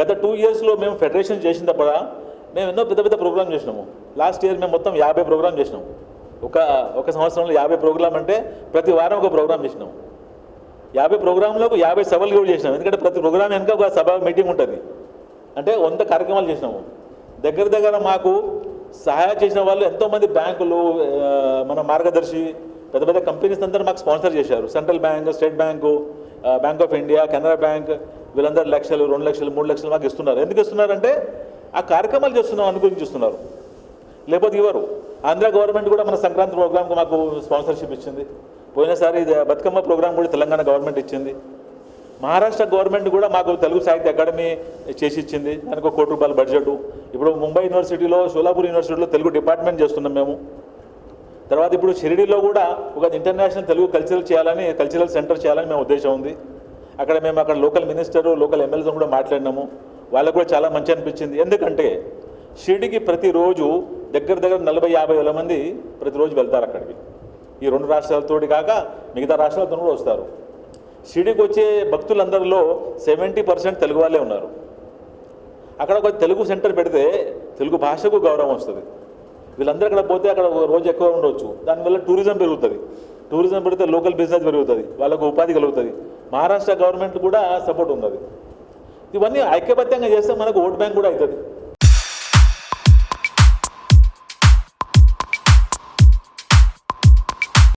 గత టూ ఇయర్స్లో మేము ఫెడరేషన్ చేసినప్పుడు మేము ఎన్నో పెద్ద పెద్ద ప్రోగ్రామ్ చేసినాము. లాస్ట్ ఇయర్ మేము మొత్తం యాభై ప్రోగ్రామ్ చేసినాం. ఒక ఒక సంవత్సరంలో యాభై ప్రోగ్రామ్ అంటే ప్రతి వారం ఒక ప్రోగ్రామ్ చేసినాం. యాభై ప్రోగ్రాంలో ఒక యాభై సభలు కూడా చేసినాం. ఎందుకంటే ప్రతి ప్రోగ్రామ్ వెనుక ఒక సభ మీటింగ్ ఉంటుంది. అంటే వంద కార్యక్రమాలు చేసినాము. దగ్గర దగ్గర మాకు సహాయం చేసిన వాళ్ళు ఎంతోమంది బ్యాంకులు మన మార్గదర్శి పెద్ద పెద్ద కంపెనీస్ అందరూ మాకు స్పాన్సర్ చేశారు. Central bank state bank bank of India Canara bank వీళ్ళందరూ లక్షలు రెండు లక్షలు మూడు లక్షలు మాకు ఇస్తున్నారు. ఎందుకు ఇస్తున్నారంటే ఆ కార్యక్రమాలు చేస్తున్నాం అనుకుని చూస్తున్నారు లేకపోతే ఇవ్వరు ఆంధ్ర గవర్నమెంట్ కూడా మన సంక్రాంతి ప్రోగ్రామ్కి మాకు స్పాన్సర్షిప్ ఇచ్చింది. పోయినసారి బతుకమ్మ ప్రోగ్రామ్ కూడా తెలంగాణ గవర్నమెంట్ ఇచ్చింది. మహారాష్ట్ర గవర్నమెంట్ కూడా మాకు తెలుగు సాహిత్య అకాడమీ చేసి ఇచ్చింది. దానికి ఒక కోటి రూపాయల బడ్జెట్ ఇప్పుడు ముంబై యూనివర్సిటీలో సోలాపూర్ యూనివర్సిటీలో తెలుగు డిపార్ట్మెంట్ చేస్తున్నాం మేము. తర్వాత ఇప్పుడు షిరిడీలో కూడా ఒక ఇంటర్నేషనల్ తెలుగు కల్చరల్ చేయాలని కల్చరల్ సెంటర్ చేయాలని మేము ఉద్దేశం ఉంది. అక్కడ మేము అక్కడ లోకల్ మినిస్టర్ లోకల్ ఎమ్మెల్యేతో కూడా మాట్లాడినాము. వాళ్ళకు కూడా చాలా మంచి అనిపించింది. ఎందుకంటే షిరిడికి ప్రతిరోజు దగ్గర దగ్గర నలభై యాభై వేల మంది ప్రతిరోజు వెళ్తారు అక్కడికి. ఈ రెండు రాష్ట్రాలతోటి కాక మిగతా రాష్ట్రాలతో కూడా వస్తారు. షిరిడికి వచ్చే భక్తులందరిలో సెవెంటీ పర్సెంట్ తెలుగు వాళ్ళే ఉన్నారు. అక్కడ ఒక తెలుగు సెంటర్ పెడితే తెలుగు భాషకు గౌరవం వస్తుంది. వీళ్ళందరూ అక్కడ పోతే అక్కడ రోజు ఎక్కువ ఉండవచ్చు దానివల్ల టూరిజం పెరుగుతుంది. టూరిజం పెడితే లోకల్ బిజినెస్ పెరుగుతుంది వాళ్ళకు ఉపాధి కలుగుతుంది. మహారాష్ట్ర గవర్నమెంట్ కూడా సపోర్ట్ ఉన్నది ఇవన్నీ ఐక్యబద్ధంగా చేస్తే మనకు ఓట్ బ్యాంక్ కూడా అవుతుంది.